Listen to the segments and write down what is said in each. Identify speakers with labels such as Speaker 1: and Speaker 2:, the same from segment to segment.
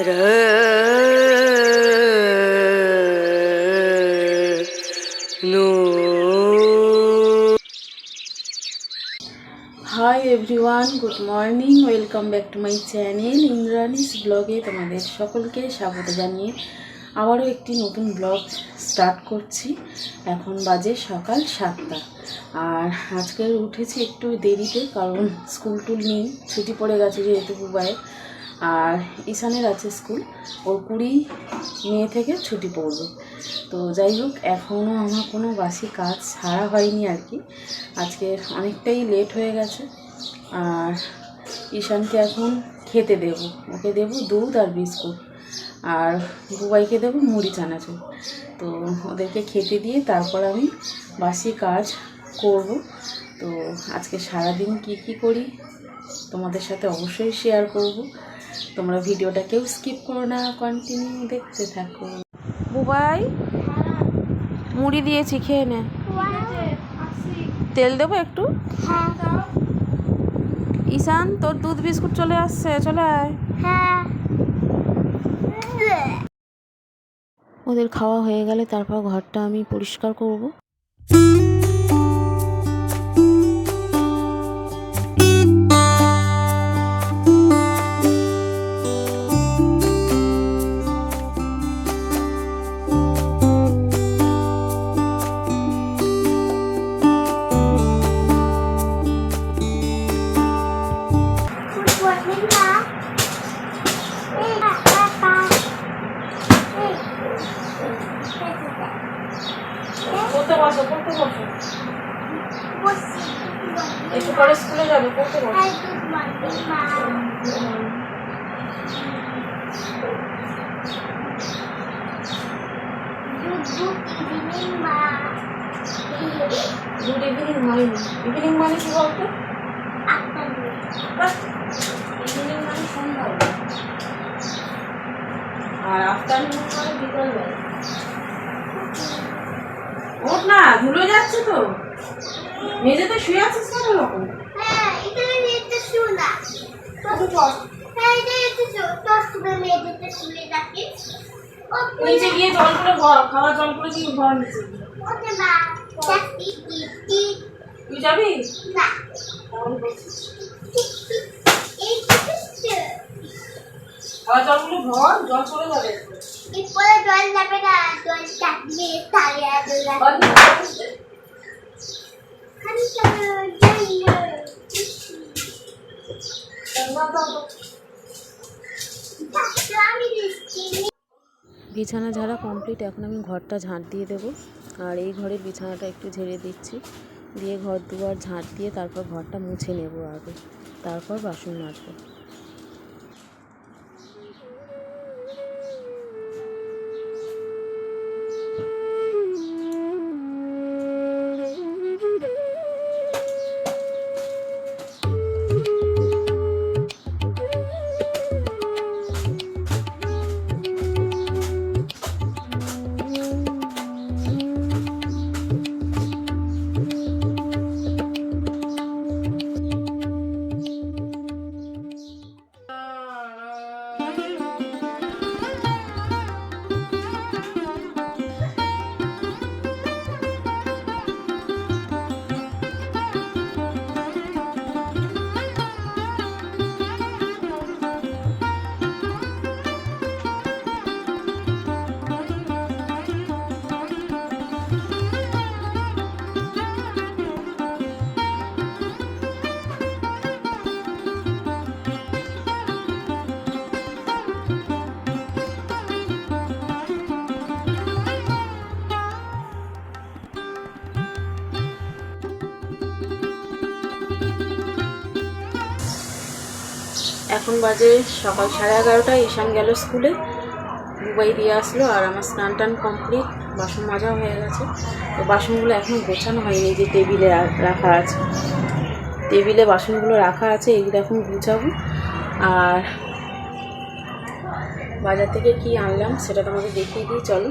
Speaker 1: Hi everyone good morning welcome back to my channel Indrani's ব্লগে তোমাদের সকলকে স্বাগত জানিয়ে আবারও একটি নতুন ব্লগ স্টার্ট করছি। এখন বাজে সকাল সাতটা। আর আজকে উঠেছি একটু দেরিতে কারণ স্কুল টুল নেই, ছুটি পড়ে গেছে যেহেতু বুবাইয়ের আর ঈশানের আছে স্কুল। ওর কুড়ি মে থেকে ছুটি পড়বে। তো যাই হোক এখনও আমার কোনো বাসি কাজ ছাড়া হয়নি আর কি। আজকে অনেকটাই লেট হয়ে গেছে। আর ঈশানকে এখন খেতে দেব। ওকে দেব দুধ আর বিস্কুট। আর বুবাইকে দেবো মুড়ি চানাচুর। তো ওদেরকে খেতে দিয়ে তারপর আমি বাসি কাজ করব। তো আজকে সারাদিন কি কি করি তোমাদের সাথে অবশ্যই শেয়ার করব। তোমরা ভিডিওটা কেউ স্কিপ করো না কন্টিনিউ দেখতে থাকো। বুবাই মুড়ি দিয়েছি খেয়ে নে। তেল দেবো একটু? ঈশান তোর দুধ বিস্কুট চলে আসছে চলে আয়। ওদের খাওয়া হয়ে গেলে তারপর ঘরটা আমি পরিষ্কার করব। গুড ইভিনিং হয়নি ইভিনিং মানে কি বলতো? ইভিনিং মানে সন্ধ্যা আর আফটারনুন মানে বিকালবেলা। ওঠ না ধুলো যাচ্ছে তো। মেঝেতে শুয়ে আছিস কেন রকম নিচে গিয়ে জলগুলো ভর, খাওয়ার জলগুলো দিয়ে ভর নিচে। তুই যাবি তাহলে বসিস। খাওয়ার জলগুলো ভর, জল চলে যাবে
Speaker 2: এরপরে জল যাবে না জল চাপবে তালে আদর
Speaker 1: জল
Speaker 2: লাগবে খালি চলো যাই না আমি
Speaker 1: বিছানা ঝাড়া কমপ্লিট এখন আমি ঘরটা ঝাঁট দিয়ে দেবো। আর এই ঘরে বিছানাটা একটু ঝেড়ে দিচ্ছি। দিয়ে ঘর দুয়ার ঝাঁট দিয়ে তারপর ঘরটা মুছে নেব আগে। তারপর বাসন মাজবো। এখন বাজে সকাল সাড়ে এগারোটা ঈশান গেল স্কুলে। দুবাই দিয়ে আসলো আর আমার স্নান টান কমপ্লিট, বাসন মাজাও হয়ে গেছে। তো বাসনগুলো এখনও গোছানো হয়নি যে টেবিলে রাখা আছে। টেবিলে বাসনগুলো রাখা আছে, এগুলো এখন গুছাবো। আর বাজার থেকে কি আনলাম সেটা তোমাকে দেখিয়ে দিই, চলো।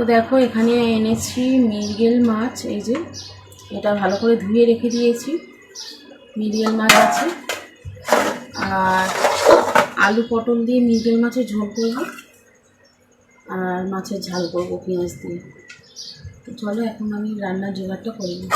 Speaker 1: দেখো, এখানে এনেছি মিরগেল মাছ। এই যে, এটা ভালো করে ধুয়ে রেখে দিয়েছি। মিরগেল মাছ আছে। আর আলু পটল দিয়ে মিরগেল মাছের ঝোল করব। আর মাছের ঝাল করব পেঁয়াজ দিয়ে। তো চলো, এখন আমি রান্নার জোগাড়টা করে নিই।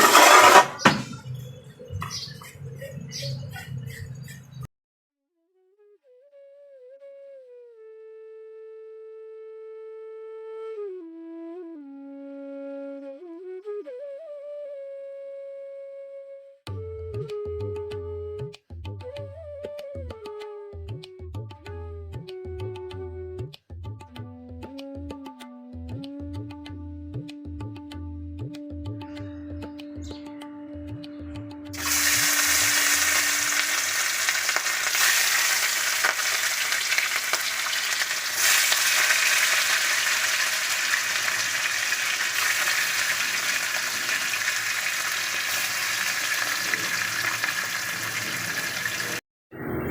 Speaker 1: Thank you.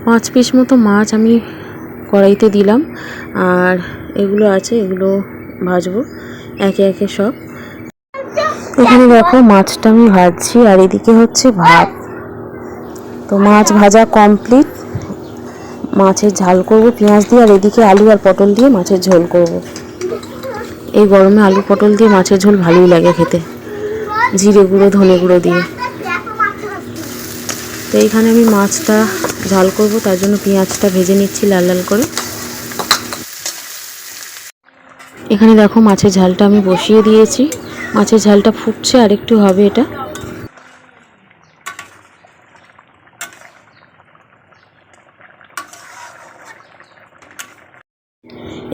Speaker 1: পাঁচ পিস মতো মাছ আমি কড়াইতে দিলাম। আর এগুলো আছে, এগুলো ভাজবো, একে একে সব। এখানে দেখো, মাছটা আমি ভাজছি, আর এদিকে হচ্ছে ভাত। তো মাছ ভাজা কমপ্লিট। মাছের ঝাল করব পেঁয়াজ দিয়ে, আর এদিকে আলু আর পটল দিয়ে মাছের ঝোল করব। এই গরমে আলু পটল দিয়ে মাছের ঝোল ভালোই লাগে খেতে। জিরে গুঁড়ো, ধনে গুঁড়ো দিয়ে। তো এইখানে আমি মাছটা ঝাল করব, তার জন্য পেঁয়াজটা ভেজে নিচ্ছি লাল লাল করে। এখানে দেখো মাছের ঝালটা আমি বসিয়ে দিয়েছি। মাছের ঝালটা ফুটছে, আর একটু হবে এটা।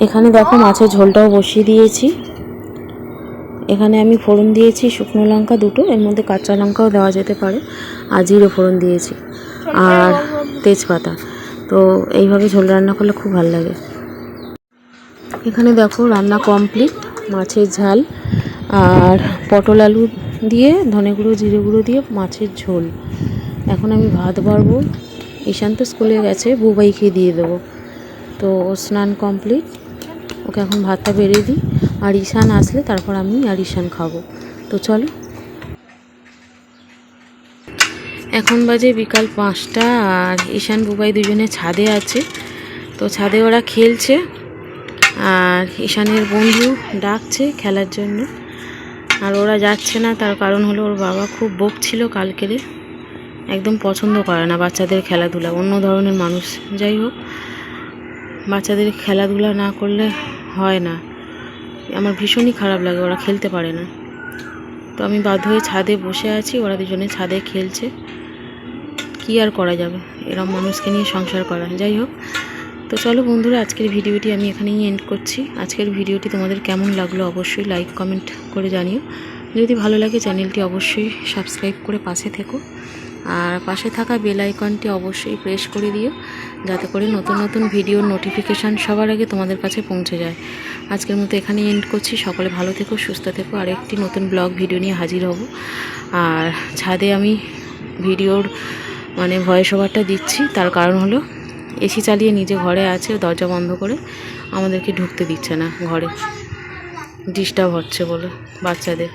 Speaker 1: এখানে দেখো মাছের ঝোলটাও বসিয়ে দিয়েছি। এখানে আমি ফোড়ন দিয়েছি, শুকনো লঙ্কা দুটো, এর মধ্যে কাঁচা লঙ্কাও দেওয়া যেতে পারে। আর জিরে ফোড়ন দিয়েছি। আর তেজপাতা। তো এইভাবে ঝোল রান্না করলে খুব ভালো লাগে। এখানে দেখো রান্না কমপ্লিট, মাছের ঝাল। আর পটল আলু দিয়ে, ধনে গুঁড়ো, জিরে গুঁড়ো দিয়ে মাছের ঝোল। এখন আমি ভাত বাড়বো ঈশান তো স্কুলে গেছে বুবাইকে দিয়ে দেবো। তো স্নান কমপ্লিট। ওকে এখন ভাতটা বেড়ে দিই। আর ঈশান আসলে তারপর আমি আর ঈশান খাব। তো চলো। এখন বাজে বিকাল পাঁচটা আর ঈশান বুবাই দুজনে ছাদে আছে। তো ছাদে ওরা খেলছে আর ঈশানের বন্ধু ডাকছে খেলার জন্য। আর ওরা যাচ্ছে না, তার কারণ হলো ওর বাবা খুব বকছিল কালকেরে। একদম পছন্দ করে না বাচ্চাদের খেলাধুলা, অন্য ধরনের মানুষ। যাই হোক, বাচ্চাদের খেলাধুলা না করলে হয় না। আমার ভীষণই খারাপ লাগে, ওরা খেলতে পারে না। তো আমি বাধ্য হয়ে ছাদে বসে আছি, ওরা দুজনে ছাদে খেলছে। কি আর করা যাবে? এরম মানুষকে নিয়ে সংসার করা। যাই হোক, তো চলো বন্ধুরা, আজকের ভিডিওটি আমি এখানেই এন্ড করছি। আজকের ভিডিওটি তোমাদের কেমন লাগল অবশ্যই লাইক কমেন্ট করে জানিও। যদি ভালো লাগে, চ্যানেলটি অবশ্যই সাবস্ক্রাইব করে পাশে থেকো। আর পাশে থাকা বেল আইকনটি অবশ্যই প্রেস করে দিও। যাতে করে নতুন নতুন ভিডিওর নোটিফিকেশান সবার আগে তোমাদের কাছে পৌঁছে যায়। আজকের মতো এখানে এন্ড করছি। সকলে ভালো থেকো, সুস্থ থেকো। আর একটি নতুন ব্লগ ভিডিও নিয়ে হাজির হব। আর ছাদে আমি ভিডিওর মানে ভয়েস ওভারটা দিচ্ছি। তার কারণ হলো এসি চালিয়ে নিজে ঘরে আছে দরজা বন্ধ করে আমাদেরকে ঢুকতে দিচ্ছে না ঘরে। ডিস্টার্ব হচ্ছে বলে বাচ্চাদের।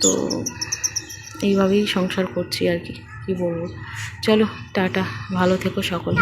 Speaker 1: তো এইভাবেই সংসার করছি আর কি। কী বলব? চলো টাটা ভালো থেকো সকলে।